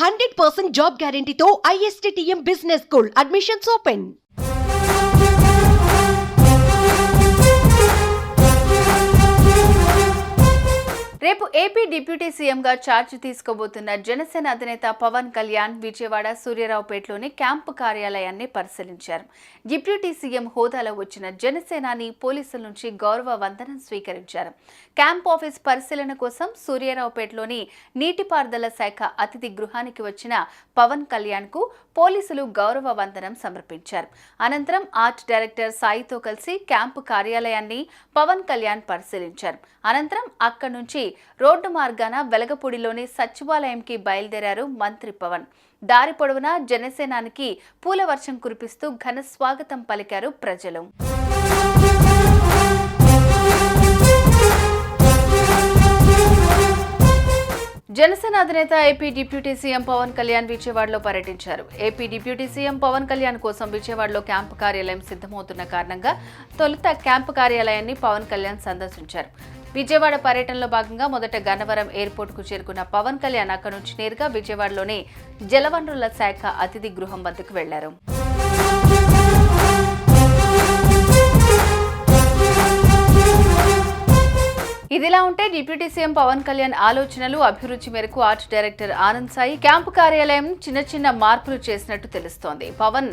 Hundred percent job గ్యారంటీతో ISTTM business school admissions open. రేపు AP deputy సీఎంగా charge తీసుకోబోతున్న జనసేన అధినేత పవన్ కళ్యాణ్ విజయవాడ సూర్యరావుపేటలోని క్యాంపు కార్యాలయాన్ని పరిశీలించారు. డిప్యూటీ సీఎం హోదాలో వచ్చిన జనసేనాని పోలీసుల నుంచి గౌరవ వందనం స్వీకరించారు. క్యాంప్ ఆఫీస్ పరిశీలన కోసం సూర్యరావుపేటలోని నీటిపారుదల శాఖ అతిథి గృహానికి వచ్చిన పవన్ కళ్యాణ్కు పోలీసులు గౌరవ వందనం సమర్పించారు. అనంతరం ఆర్ట్ డైరెక్టర్ సాయితో కలిసి క్యాంపు కార్యాలయాన్ని పవన్ కళ్యాణ్ పరిశీలించారు. అనంతరం అక్కడి నుంచి రోడ్డు మార్గాన వెలగపూడిలోని సచివాలయంకి బయలుదేరారు మంత్రి పవన్. దారి పొడవునా జనసేనానికి పూల వర్షం కురిపిస్తూ ఘన స్వాగతం పలికారు ప్రజలు. జనసేన అధినేత AP deputy CM Pawan Kalyan విజయవాడలో పర్యటించారు. AP deputy CM Pawan Kalyan కోసం విజయవాడలో క్యాంపు కార్యాలయం సిద్ధమవుతున్న కారణంగా తొలుత క్యాంపు కార్యాలయాన్ని పవన్ కళ్యాణ్ సందర్శించారు. విజయవాడ పర్యటనలో భాగంగా మొదట గన్నవరం ఎయిర్పోర్ట్కు చేరుకున్న పవన్ కళ్యాణ్ అక్కడి నుంచి నేరుగా విజయవాడలోని జలవనరుల శాఖ అతిథి గృహం వద్దకు వెళ్ళారు. ఇదిలా ఉంటే డిప్యూటీ సీఎం పవన్ కళ్యాణ్ ఆలోచనలు అభిరుచి మేరకు art director Anand Sai camp కార్యాలయం చిన్న చిన్న మార్పులు చేసినట్టు తెలుస్తోంది. పవన్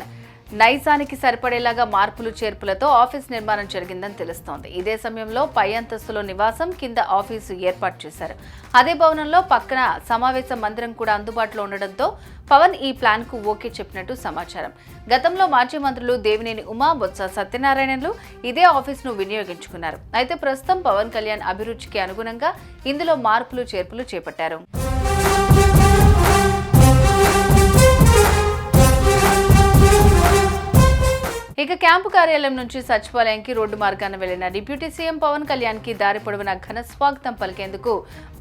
నైజానికి సరిపడేలాగా మార్పులు చేర్పులతో ఆఫీస్ నిర్మాణం జరిగిందని తెలుస్తోంది. ఇదే సమయంలో పై అంతస్తులో నివాసం కింద ఆఫీసు ఏర్పాటు చేశారు. అదే భవనంలో పక్కన సమావేశ మందిరం కూడా అందుబాటులో ఉండడంతో పవన్ ఈ ప్లాన్కు ఓకే చెప్పినట్టు సమాచారం. గతంలో మాజీ మంత్రులు దేవినేని ఉమా బొత్స సత్యనారాయణలు ఇదే ఆఫీసును వినియోగించుకున్నారు. అయితే ప్రస్తుతం పవన్ కళ్యాణ్ అభిరుచికి అనుగుణంగా ఇందులో మార్పులు చేర్పులు చేపట్టారు. క్యాంపు కార్యాలయం నుంచి సచివాలయానికి రోడ్డు మార్గాన వెళ్ళిన డిప్యూటీ సీఎం పవన్ కళ్యాణ్కి దారి పొడవున ఘన స్వాగతం పలికేందుకు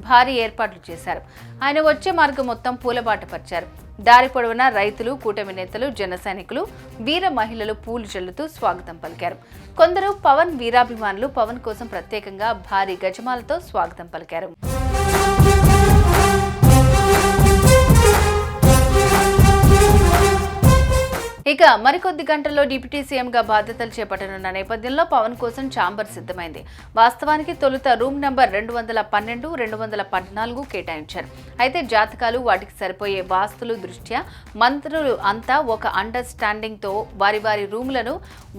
భారీ ఏర్పాట్లు చేశారు. ఆయన వచ్చే మార్గం మొత్తం పూలబాట పరిచారు. దారి పొడవున రైతులు కూటమి నేతలు జన సైనికులు వీర మహిళలు పూలు చల్లుతూ స్వాగతం పలికారు. కొందరు పవన్ వీరాభిమానులు పవన్ కోసం ప్రత్యేకంగా భారీ గజమాలతో స్వాగతం పలికారు. ఇక మరికొద్ది గంటల్లో డిప్యూటీ సీఎంగా బాధ్యతలు చేపట్టనున్న నేపథ్యంలో పవన్ కోసం ఛాంబర్ సిద్ధమైంది. వాస్తవానికి తొలుత రూమ్ నంబర్ రెండు వందల పన్నెండు రెండు వందల పద్నాలుగు కేటాయించారు. అయితే జాతకాలు వాటికి సరిపోయే వాస్తులు దృష్ట్యా మంత్రులు అంతా ఒక అండర్స్టాండింగ్తో వారి వారి రూములను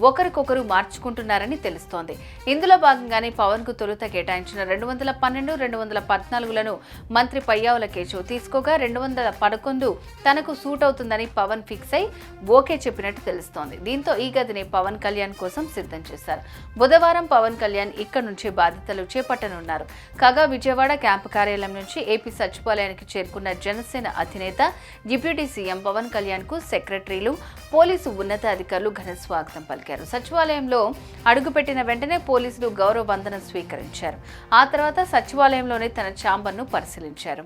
ఒకరికొకరు మార్చుకుంటున్నారని తెలుస్తోంది. ఇందులో భాగంగానే పవన్కు తొలుత కేటాయించిన రెండు వందల పన్నెండు రెండు వందల పద్నాలుగులను మంత్రి పయ్యావుల కేశవ్ తీసుకోగా రెండు వందల పదకొండు తనకు సూట్ అవుతుందని పవన్ ఫిక్స్ అయి ఓకే చెప్పినట్టు తెలుస్తోంది. దీంతో ఈ గదిని పవన్ కళ్యాణ్ కోసం సిద్ధం చేశారు. బుధవారం పవన్ కళ్యాణ్ ఇక్కడ నుంచి బాధ్యతలు చేపట్టనున్నారు. కాగా విజయవాడ క్యాంపు కార్యాలయం నుంచి ఏపీ సచివాలయానికి చేరుకున్న జనసేన అధినేత డిప్యూటీ సీఎం పవన్ కళ్యాణ్కు సెక్రటరీలు పోలీసు ఉన్నతాధికారులు ఘన స్వాగతం పలికారు. సచివాలయంలో అడుగుపెట్టిన వెంటనే పోలీసులు గౌరవ వందనం స్వీకరించారు. ఆ తర్వాత సచివాలయంలోనే తన ఛాంబర్ను పరిశీలించారు.